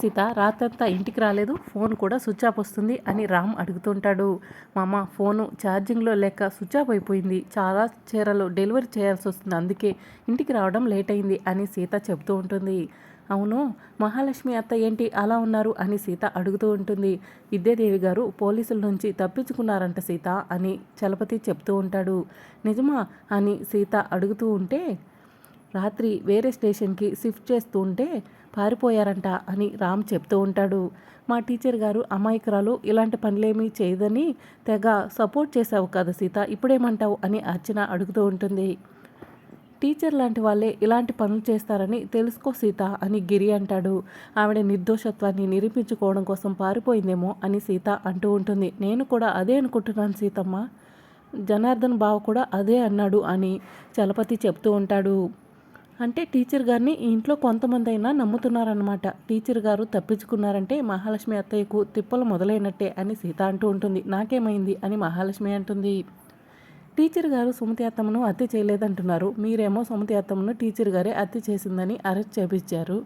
సీత? రాత్రంతా ఇంటికి రాలేదు ఫోన్ కూడా స్విచ్ ఆఫ్ వస్తుంది అని రామ్ అడుగుతుంటాడు. మామ ఫోను ఛార్జింగ్లో లేక స్విచ్ ఆఫ్ అయిపోయింది. చాలా చీరలు డెలివరీ చేయాల్సి వస్తుంది. అందుకే ఇంటికి రావడం లేట్ అయింది అని సీత చెబుతూ ఉంటుంది. అవును మహాలక్ష్మి అత్త ఏంటి అలా ఉన్నారు అని సీత అడుగుతూ ఉంటుంది. విద్యాదేవి గారు పోలీసుల నుంచి తప్పించుకున్నారంట సీత అని చలపతి చెప్తూ ఉంటాడు. నిజమా అని సీత అడుగుతూ ఉంటే రాత్రి వేరే స్టేషన్కి షిఫ్ట్ చేస్తూ ఉంటే పారిపోయారంట అని రామ్ చెప్తూ ఉంటాడు. మా టీచర్ గారు అమాయకురాలు ఇలాంటి పనులేమీ చేయదని తెగ సపోర్ట్ చేసావు కదా సీత ఇప్పుడేమంటావు అని అర్చన అడుగుతూ ఉంటుంది. టీచర్ లాంటి వాళ్ళే ఇలాంటి పనులు చేస్తారని తెలుసుకో సీత అని గిరి అంటాడు. ఆవిడ నిర్దోషత్వాన్ని నిరూపించుకోవడం కోసం పారిపోయిందేమో అని సీత అంటూ ఉంటుంది. నేను కూడా అదే అనుకుంటున్నాను సీతమ్మ. జనార్దన్ బావ కూడా అదే అన్నాడు అని చలపతి చెప్తూ ఉంటాడు. అంటే టీచర్ గారిని ఇంట్లో కొంతమంది అయినా నమ్ముతున్నారనమాట టీచర్ గారు తప్పించుకున్నారంటే మహాలక్ష్మి అత్తయ్యకు తిప్పలు మొదలైనట్టే అని సీత అంటూ ఉంటుంది. నాకేమైంది అని మహాలక్ష్మి అంటుంది. టీచర్ గారు సుమతి అత్తమ్మను హత్య చేయలేదంటున్నారు. మీరేమో సుమతి అత్తమ్మను టీచర్ గారే హత్య చేసిందని అరెస్ట్ చేపించారు.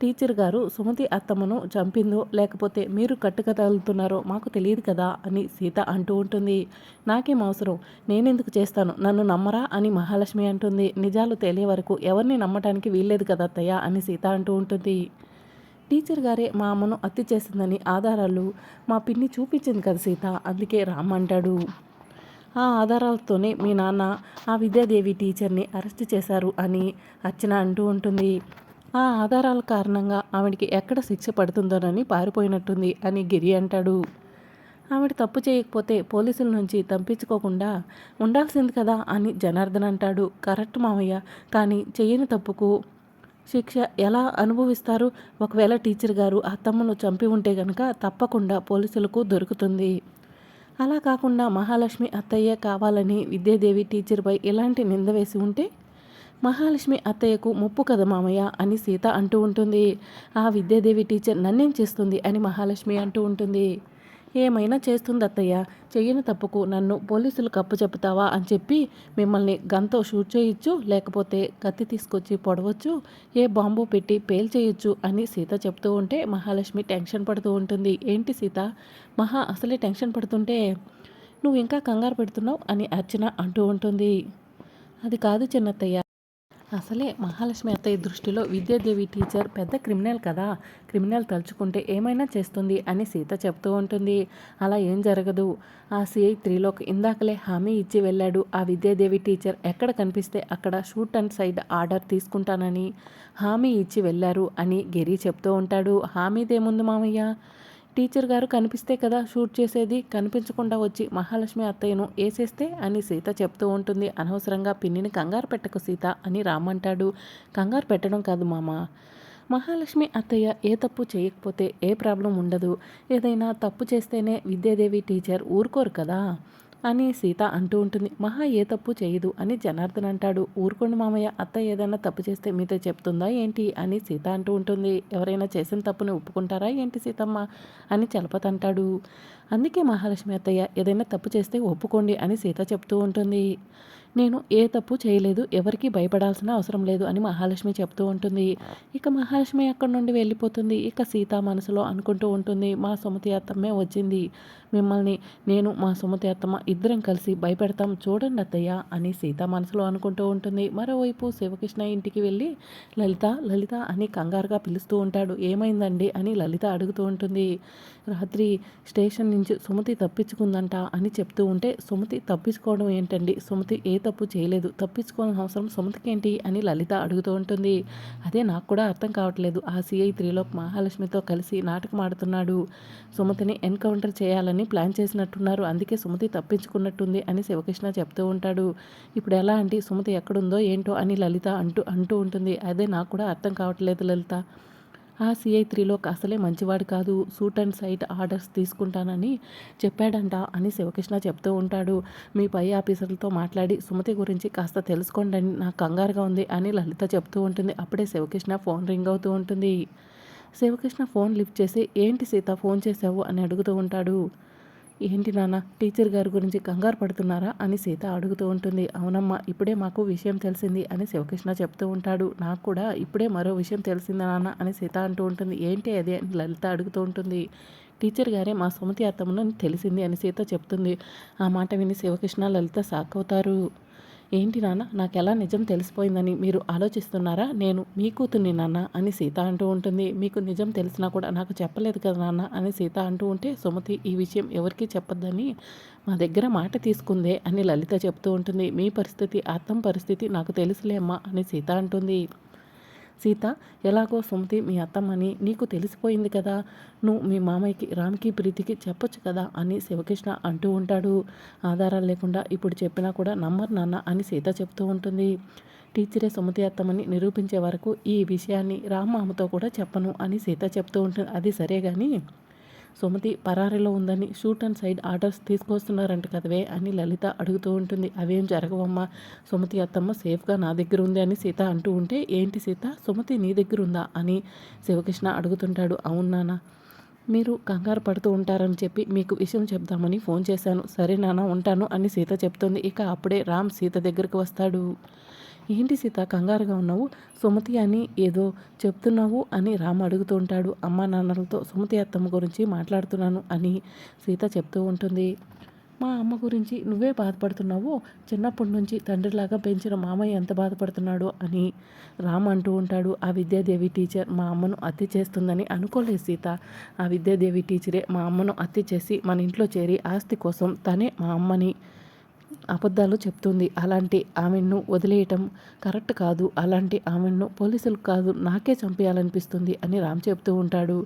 టీచర్ గారు సుమతి అత్తమ్మను చంపిందో లేకపోతే మీరు కట్టుకదలుతున్నారో మాకు తెలియదు కదా అని సీత అంటూ ఉంటుంది. నాకేం అవసరం? నేనెందుకు చేస్తాను? నన్ను నమ్మరా అని మహాలక్ష్మి అంటుంది. నిజాలు తెలియ వరకు ఎవరిని నమ్మటానికి వీల్లేదు కదా అత్తయ్య అని సీత అంటూ ఉంటుంది. టీచర్ గారే మా అమ్మను హత్య చేసిందని ఆధారాలు మా పిన్ని చూపించింది కదా సీత అందుకే రామ్ అంటాడు. ఆ ఆధారాలతోనే మీ నాన్న ఆ విద్యాదేవి టీచర్ని అరెస్ట్ చేశారు అని అర్చన అంటూ ఉంటుంది. ఆ ఆధారాల కారణంగా ఆవిడికి ఎక్కడ శిక్ష పడుతుందోనని పారిపోయినట్టుంది అని గిరి అంటాడు. ఆవిడ తప్పు చేయకపోతే పోలీసుల నుంచి తప్పించుకోకుండా ఉండాల్సింది కదా అని జనార్దన్ అంటాడు. కరెక్ట్ మామయ్య కానీ చేయని తప్పుకు శిక్ష ఎలా అనుభవిస్తారు? ఒకవేళ టీచర్ గారు ఆ తమ్మును చంపి ఉంటే గనక తప్పకుండా పోలీసులకు దొరుకుతుంది. అలా కాకుండా మహాలక్ష్మి అత్తయ్య కావాలని విద్యాదేవి టీచర్పై ఇలాంటి నింద వేసి ఉంటే మహాలక్ష్మి అత్తయ్యకు ముప్పు కదా మామయ్య అని సీత అంటూ ఉంటుంది. ఆ విద్యాదేవి టీచర్ నన్నేం చేస్తుంది అని మహాలక్ష్మి అంటూ ఉంటుంది. ఏమైనా చేస్తుంది అత్తయ్య చెయ్యని తప్పుకు నన్ను పోలీసులు కప్పు చెప్తావా అని చెప్పి మిమ్మల్ని గంతో షూట్ చేయొచ్చు లేకపోతే కత్తి తీసుకొచ్చి పొడవచ్చు ఏ బాంబు పెట్టి పేల్ చేయొచ్చు అని సీత చెప్తూ ఉంటే మహాలక్ష్మి టెన్షన్ పడుతూ ఉంటుంది. ఏంటి సీత? మహా అసలే టెన్షన్ పడుతుంటే నువ్వు ఇంకా కంగారు పెడుతున్నావు అని అర్చన అంటూ ఉంటుంది. అది కాదు చిన్నత్తయ్య. అసలే మహాలక్ష్మి అత్తయ్య దృష్టిలో విద్యాదేవి టీచర్ పెద్ద క్రిమినల్ కదా. క్రిమినల్ తలుచుకుంటే ఏమైనా చేస్తుంది అని సీత చెప్తూ ఉంటుంది. అలా ఏం జరగదు. ఆ సిఐ త్రీలోకి ఇందాకలే హామీ ఇచ్చి వెళ్ళాడు. ఆ విద్యాదేవి టీచర్ ఎక్కడ కనిపిస్తే అక్కడ షూట్ అండ్ సైడ్ ఆర్డర్ తీసుకుంటానని హామీ ఇచ్చి వెళ్ళారు అని గిరి చెప్తూ ఉంటాడు. హామీదేముంది మామయ్య? టీచర్ గారు కనిపిస్తే కదా షూట్ చేసేది? కనిపించకుండా వచ్చి మహాలక్ష్మి అత్తయ్యను వేసేస్తే అని సీత చెప్తూ ఉంటుంది. అనవసరంగా పిన్నిని కంగారు పెట్టకు సీత అని రామంటాడు కంగారు పెట్టడం కాదు మామ. మహాలక్ష్మి అత్తయ్య ఏ తప్పు చేయకపోతే ఏ ప్రాబ్లం ఉండదు. ఏదైనా తప్పు చేస్తేనే విద్యాదేవి టీచర్ ఊరుకోరు కదా. అని సీత అంటూ ఉంటుంది. మహా ఏ తప్పు చేయదు అని జనార్దన్ అంటాడు. ఊరుకోండి మామయ్య అత్త ఏదైనా తప్పు చేస్తే మీతో చెప్తుందా ఏంటి అని సీత అంటూ ఉంటుంది. ఎవరైనా చేసిన తప్పుని ఒప్పుకుంటారా ఏంటి సీతమ్మ అని చలపతి అంటాడు. అందుకే మహాలక్ష్మి అత్తయ్య ఏదైనా తప్పు చేస్తే ఒప్పుకోండి అని సీత చెప్తూ ఉంటుంది. నేను ఏ తప్పు చేయలేదు ఎవరికి భయపడాల్సిన అవసరం లేదు అని మహాలక్ష్మి చెప్తూ ఉంటుంది. ఇక మహాలక్ష్మి అక్కడి నుండి వెళ్ళిపోతుంది. ఇక సీత మనసులో అనుకుంటూ ఉంటుంది మా సుమతి అత్తమ్మే వచ్చింది. మిమ్మల్ని నేను మా సుమతి అత్తమ్మ ఇద్దరం కలిసి భయపెడతాం చూడండి అత్తయ్య అని సీత మనసులో అనుకుంటూ ఉంటుంది. మరోవైపు శివకృష్ణ ఇంటికి వెళ్ళి లలిత లలిత అని కంగారుగా పిలుస్తూ ఉంటాడు. ఏమైందండి? అని లలిత అడుగుతూ ఉంటుంది. రాత్రి స్టేషన్ నుంచి సుమతి తప్పించుకుందంట అని చెప్తూ ఉంటే సుమతి తప్పించుకోవడం ఏంటండి? సుమతి ఏ తప్పు చేయలేదు. తప్పించుకోవాలని అవసరం సుమతికి ఏంటి అని లలిత అడుగుతూ ఉంటుంది. అదే నాకు కూడా అర్థం కావట్లేదు. ఆ సిఐ త్రీలోక్ మహాలక్ష్మితో కలిసి నాటకం ఆడుతున్నాడు. సుమతిని ఎన్కౌంటర్ చేయాలని ప్లాన్ చేసినట్టున్నారు. అందుకే సుమతి తప్పించుకున్నట్టుంది అని శివకృష్ణ చెప్తూ ఉంటాడు. ఇప్పుడు ఎలా అంటే సుమతి ఎక్కడుందో ఏంటో అని లలిత అంటూ అంటూ ఉంటుంది. అదే నాకు కూడా అర్థం కావట్లేదు లలిత. ఆ సిఐ త్రీలోకి అసలే మంచివాడు కాదు సూట్ అండ్ సైట్ ఆర్డర్స్ తీసుకుంటానని చెప్పాడంట అని శివకృష్ణ చెప్తూ ఉంటాడు. మీ పై ఆఫీసర్లతో మాట్లాడి సుమతి గురించి కాస్త తెలుసుకోండి అని నాకు కంగారుగా ఉంది అని లలిత చెప్తూ ఉంటుంది. అప్పుడే శివకృష్ణ ఫోన్ రింగ్ అవుతూ ఉంటుంది. శివకృష్ణ ఫోన్ లిఫ్ట్ చేసి ఏంటి సీత ఫోన్ చేసావు అని అడుగుతూ ఉంటాడు. ఏంటి నాన్న టీచర్ గారి గురించి కంగారు పడుతున్నారా అని సీత అడుగుతూ ఉంటుంది. అవునమ్మా ఇప్పుడే మాకు విషయం తెలిసింది అని శివకృష్ణ చెప్తూ ఉంటాడు. నాకు కూడా ఇప్పుడే మరో విషయం తెలిసింది నాన్న అని సీత అంటూ ఉంటుంది. ఏంటి అది అని లలిత అడుగుతూ ఉంటుంది. టీచర్ గారే మా సుమతి అత్తమ్మను తెలిసింది అని సీత చెప్తుంది. ఆ మాట విని శివకృష్ణ లలిత సాకవుతారు. ఏంటి నాన్న నాకు ఎలా నిజం తెలిసిపోయిందని మీరు ఆలోచిస్తున్నారా? నేను మీ కూతుర్ని నాన్న అని సీత అంటూ ఉంటుంది. మీకు నిజం తెలిసినా కూడా నాకు చెప్పలేదు కదా నాన్న అని సీత అంటూ ఉంటే సుమతి ఈ విషయం ఎవరికీ చెప్పొద్దని మా దగ్గర మాట తీసుకుందే అని లలిత చెప్తూ ఉంటుంది. మీ పరిస్థితి అర్థం పరిస్థితి నాకు తెలుసులేమ్మా అని సీత అంటుంది. సీత ఎలాగో సుమతి మీ అత్తమ్మని నీకు తెలిసిపోయింది కదా నువ్వు మీ మామయ్యకి రామ్కి ప్రీతికి చెప్పొచ్చు కదా అని శివకృష్ణ అంటూ ఉంటాడు. ఆధారాలు లేకుండా ఇప్పుడు చెప్పినా కూడా నమ్మరు నాన్న అని సీత చెప్తూ ఉంటుంది. టీచరే సుమతి అత్తమని నిరూపించే వరకు ఈ విషయాన్ని రామ్మామతో కూడా చెప్పను అని సీత చెప్తూ ఉంటుంది. అది సరే కానీ సుమతి పరారీలో ఉందని షూట్ అండ్ సైడ్ ఆర్డర్స్ తీసుకొస్తున్నారంట కదవే అని లలిత అడుగుతూ ఉంటుంది. అవేం జరగవమ్మా సుమతి అత్తమ్మ సేఫ్గా నా దగ్గర ఉంది అని సీత అంటూ ఉంటే ఏంటి సీత సుమతి నీ దగ్గర ఉందా? అని శివకృష్ణ అడుగుతుంటాడు. అవునానా మీరు కంగారు పడుతూ ఉంటారని చెప్పి మీకు విషయం చెప్దామని ఫోన్ చేశాను. సరే నాన్న ఉంటాను అని సీత చెప్తుంది. ఇక అప్పుడే రామ్ సీత దగ్గరకు వస్తాడు. ఏంటి సీత కంగారుగా ఉన్నావు? సుమతి అని ఏదో చెప్తున్నావు అని రామ్ అడుగుతూ ఉంటాడు. అమ్మా నాన్నలతో సుమతి అత్తమ్మ గురించి మాట్లాడుతున్నాను అని సీత చెప్తూ ఉంటుంది. మా అమ్మ గురించి నువ్వే బాధపడుతున్నావు? చిన్నప్పటి నుంచి తండ్రిలాగా పెంచిన మామయ్య ఎంత బాధపడుతున్నాడో? అని రామ్ అంటూ ఉంటాడు. ఆ విద్యాదేవి టీచర్ మా అమ్మను హత్య చేస్తుందని అనుకోలేదు సీత. ఆ విద్యాదేవి టీచరే మా అమ్మను హత్య చేసి మన ఇంట్లో చేరి ఆస్తి కోసం తనే మా అమ్మని అబద్ధాలు చెప్తుంది. అలాంటి ఆమెను వదిలేయటం కరెక్ట్ కాదు. అలాంటి ఆమెను పోలీసులు కాదు నాకే చంపేయాలనిపిస్తుంది అని రామ్ చెప్తూ ఉంటాడు.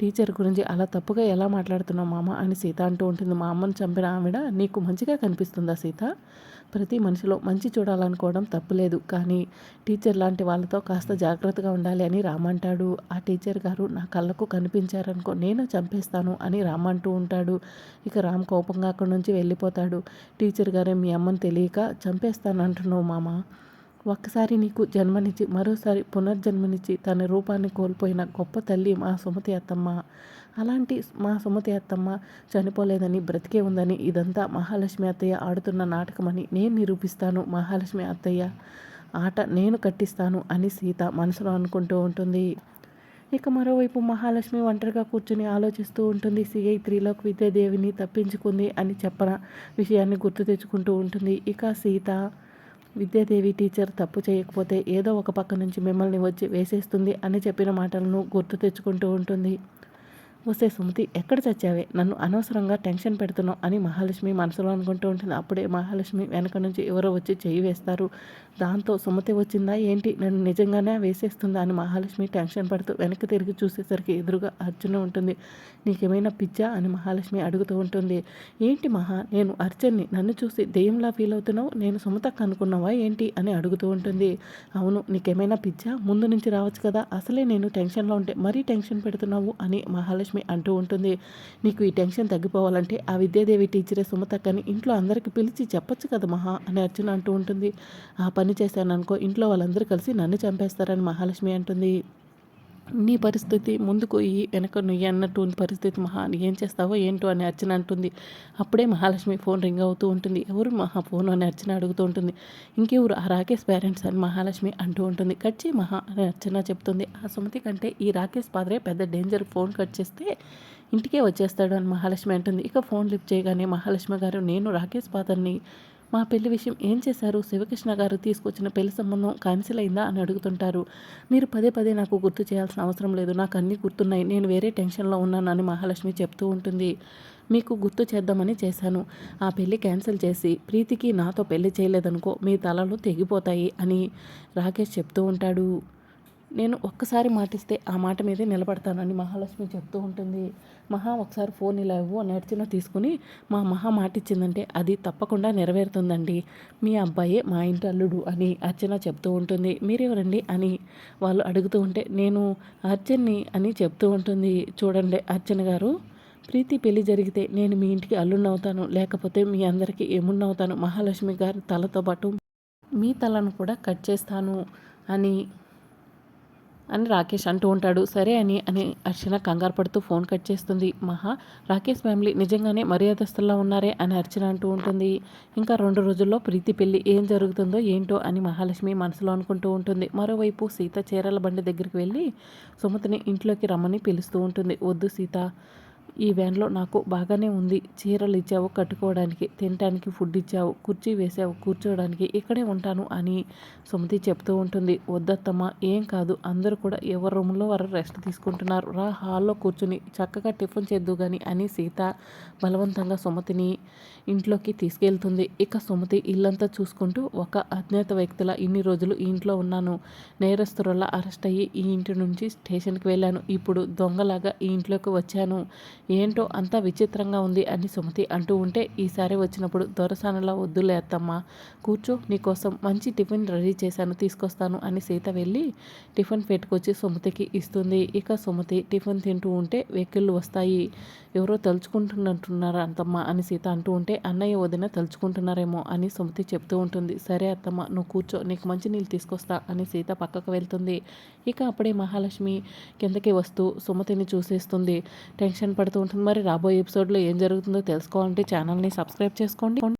టీచర్ గురించి అలా తప్పుగా ఎలా మాట్లాడుతున్నావు మామ అని సీత అంటూ ఉంటుంది. మా అమ్మను చంపిన ఆమెడ నీకు మంచిగా కనిపిస్తుందా సీత? ప్రతి మనిషిలో మంచి చూడాలనుకోవడం తప్పులేదు. కానీ టీచర్ లాంటి వాళ్ళతో కాస్త జాగ్రత్తగా ఉండాలి అని రామంటాడు ఆ టీచర్ గారు నా కళ్ళకు కనిపించారనుకో నేను చంపేస్తాను అని రామంటూ ఉంటాడు. ఇక రామ్ కోపంగా అక్కడి నుంచి వెళ్ళిపోతాడు. టీచర్ గారే మీ అమ్మని తెలియక చంపేస్తానంటున్నావు మామ. ఒక్కసారి నీకు జన్మనిచ్చి మరోసారి పునర్జన్మనిచ్చి తన రూపాన్ని కోల్పోయిన గొప్ప తల్లి మా సుమతి అత్తమ్మ. అలాంటి మా సుమతి అత్తమ్మ చనిపోలేదని బ్రతికే ఉందని ఇదంతా మహాలక్ష్మి అత్తయ్య ఆడుతున్న నాటకమని నేను నిరూపిస్తాను. మహాలక్ష్మి అత్తయ్య ఆట నేను కట్టిస్తాను అని సీత మనసులో అనుకుంటూ ఉంటుంది. ఇక మరోవైపు మహాలక్ష్మి ఒంటరిగా కూర్చుని ఆలోచిస్తూ ఉంటుంది. సిఐ త్రీలోకి విద్యాదేవిని తప్పించుకుంది అని చెప్పన విషయాన్ని గుర్తు తెచ్చుకుంటూ ఉంటుంది. ఇక సీత విద్యాదేవి టీచర్ తప్పు చేయకపోతే ఏదో ఒక పక్క నుంచి మిమ్మల్ని వచ్చి వేసేస్తుంది అని చెప్పిన మాటలను గుర్తు తెచ్చుకుంటూ ఉంటుంది. వస్తే సుమతి ఎక్కడ చచ్చావే? నన్ను అనవసరంగా టెన్షన్ పెడుతున్నావు అని మహాలక్ష్మి మనసులో అనుకుంటూ ఉంటుంది. అప్పుడే మహాలక్ష్మి వెనక నుంచి ఎవరో వచ్చి చేయి వేస్తారు. దాంతో సుమతి వచ్చిందా? ఏంటి? నన్ను నిజంగానే వేసేస్తుందా? అని మహాలక్ష్మి టెన్షన్ పడుతూ వెనక్కి తిరిగి చూసేసరికి ఎదురుగా అర్జున ఉంటుంది. నీకేమైనా పిచ్చా? అని మహాలక్ష్మి అడుగుతూ ఉంటుంది. ఏంటి మహా? నేను అర్జున్ని నన్ను చూసి దెయ్యంలా ఫీల్ అవుతున్నావు? నేను సుమత అనుకున్నావా? ఏంటి? అని అడుగుతూ ఉంటుంది. అవును నీకేమైనా పిచ్చా? ముందు నుంచి రావచ్చు కదా. అసలే నేను టెన్షన్లో ఉంటే మరీ టెన్షన్ పెడుతున్నావు? అని మహాలక్ష్మి లక్ష్మి అంటూ ఉంటుంది. నీకు ఈ టెన్షన్ తగ్గిపోవాలంటే ఆ విద్యాదేవి టీచరే సుమతక్కని ఇంట్లో అందరికి పిలిచి చెప్పొచ్చు కదా మహా అని అర్జున అంటూ ఉంటుంది. ఆ పని చేశాను అనుకో ఇంట్లో వాళ్ళందరూ కలిసి నన్ను చంపేస్తారని మహాలక్ష్మి అంటుంది. నీ పరిస్థితి ముందుకు ఈ వెనక నువ్వు అన్నట్టు పరిస్థితి మహా ఏం చేస్తావో ఏంటో అని అర్చన అంటుంది. అప్పుడే మహాలక్ష్మి ఫోన్ రింగ్ అవుతూ ఉంటుంది. ఎవరు మహా ఫోన్ అని అర్చన అడుగుతూ ఉంటుంది. ఇంకెవరు? ఆ రాకేష్ పేరెంట్స్ అని మహాలక్ష్మి అంటూ ఉంటుంది. కట్ చేయి మహా అని అర్చన చెప్తుంది. ఆ సుమతి కంటే ఈ రాకేష్ పాదరే పెద్ద డేంజర్ ఫోన్ కట్ చేస్తే ఇంటికే వచ్చేస్తాడు అని మహాలక్ష్మి అంటుంది. ఇక ఫోన్ లిఫ్ట్ చేయగానే మహాలక్ష్మి గారు నేను రాకేష్ పాదర్ని మా పెళ్ళి విషయం ఏం చేశారు? శివకృష్ణ గారు తీసుకొచ్చిన పెళ్ళి సంబంధం క్యాన్సిల్ అయిందా అని అడుగుతుంటారు. మీరు పదే పదే నాకు గుర్తు చేయాల్సిన అవసరం లేదు. నాకు అన్నీ గుర్తున్నాయి. నేను వేరే టెన్షన్లో ఉన్నానని మహాలక్ష్మి చెప్తూ ఉంటుంది. మీకు గుర్తు చేద్దామని చేశాను. ఆ పెళ్ళి క్యాన్సిల్ చేసి ప్రీతికి నాతో పెళ్ళి చేయలేదనుకో మీ తలలు తెగిపోతాయి అని రాకేష్ చెప్తూ ఉంటాడు. నేను ఒక్కసారి మాటిస్తే ఆ మాట మీదే నిలబడతానని మహాలక్ష్మి చెప్తూ ఉంటుంది. మహా ఒకసారి ఫోన్ ఇలా ఇవ్వు అని అర్చన తీసుకుని మా మహా మాట ఇచ్చిందంటే అది తప్పకుండా నెరవేరుతుందండి. మీ అబ్బాయే మా ఇంటి అల్లుడు అని అర్చన చెప్తూ ఉంటుంది. మీరెవరండి అని వాళ్ళు అడుగుతూ ఉంటే నేను అర్చన్ని అని చెప్తూ ఉంటుంది. చూడండి అర్చన గారు ప్రీతి పెళ్ళి జరిగితే నేను మీ ఇంటికి అల్లున్నవుతాను లేకపోతే మీ అందరికీ ఏమున్నవుతాను మహాలక్ష్మి గారి తలతో పాటు మీ తలను కూడా కట్ చేస్తాను అని అని రాకేష్ అంటూ ఉంటాడు. సరే అని అని అర్చన కంగారు పడుతూ ఫోన్ కట్ చేస్తుంది. మహా రాకేష్ ఫ్యామిలీ నిజంగానే మర్యాదస్తుల్లో ఉన్నారే అని అర్చన అంటూ ఉంటుంది. ఇంకా రెండు రోజుల్లో ప్రీతి పెళ్ళి ఏం జరుగుతుందో ఏంటో అని మహాలక్ష్మి మనసులో అనుకుంటూ ఉంటుంది. మరోవైపు సీత చీరల బండి దగ్గరికి వెళ్ళి సుమతిని ఇంట్లోకి రమ్మని పిలుస్తూ ఉంటుంది. వద్దు సీత ఈ వ్యాన్లో నాకు బాగానే ఉంది. చీరలు ఇచ్చావు కట్టుకోవడానికి తినడానికి ఫుడ్ ఇచ్చావు కుర్చీ వేసావు కూర్చోవడానికి ఇక్కడే ఉంటాను అని సుమతి చెప్తూ ఉంటుంది. వద్దత్తమ్మ ఏం కాదు. అందరూ కూడా ఎవరి రూమ్లో వారు రెస్ట్ తీసుకుంటున్నారు. రా హాల్లో కూర్చుని చక్కగా టిఫిన్ చేద్దు కానీ అని సీత బలవంతంగా సుమతిని ఇంట్లోకి తీసుకెళ్తుంది. ఇక సుమతి ఇల్లంతా చూసుకుంటూ ఒక అజ్ఞాత వ్యక్తుల ఇన్ని రోజులు ఈ ఇంట్లో ఉన్నాను. నేరస్తుల అరెస్ట్ అయ్యి ఈ ఇంటి నుంచి స్టేషన్కి వెళ్ళాను. ఇప్పుడు దొంగలాగా ఈ ఇంట్లోకి వచ్చాను. ఏంటో అంతా విచిత్రంగా ఉంది అని సుమతి అంటూ ఉంటే ఈసారి వచ్చినప్పుడు దొరసానలా వద్దులే అత్తమ్మ. కూర్చో నీకోసం మంచి టిఫిన్ రెడీ చేశాను తీసుకొస్తాను అని సీత వెళ్ళి టిఫిన్ పెట్టుకొచ్చి సుమతికి ఇస్తుంది. ఇక సుమతి టిఫిన్ తింటూ ఉంటే వెహికల్ వస్తాయి. ఎవరో తలుచుకుంటున్నట్టున్నారా అత్తమ్మ అని సీత అంటూ ఉంటే అన్నయ్య వదిన తలుచుకుంటున్నారేమో అని సుమతి చెప్తూ ఉంటుంది. సరే అత్తమ్మ నువ్వు కూర్చో నీకు మంచి నీళ్ళు తీసుకొస్తా అని సీత పక్కకు వెళ్తుంది. ఇక అప్పుడే మహాలక్ష్మి కిందకి వస్తూ సుమతిని చూసేస్తుంది. టెన్షన్ పడుతూ ఉంటుంది. మరి రాబోయే ఎపిసోడ్లో ఏం జరుగుతుందో తెలుసుకోవాలంటే ఛానల్ని సబ్స్క్రైబ్ చేసుకోండి.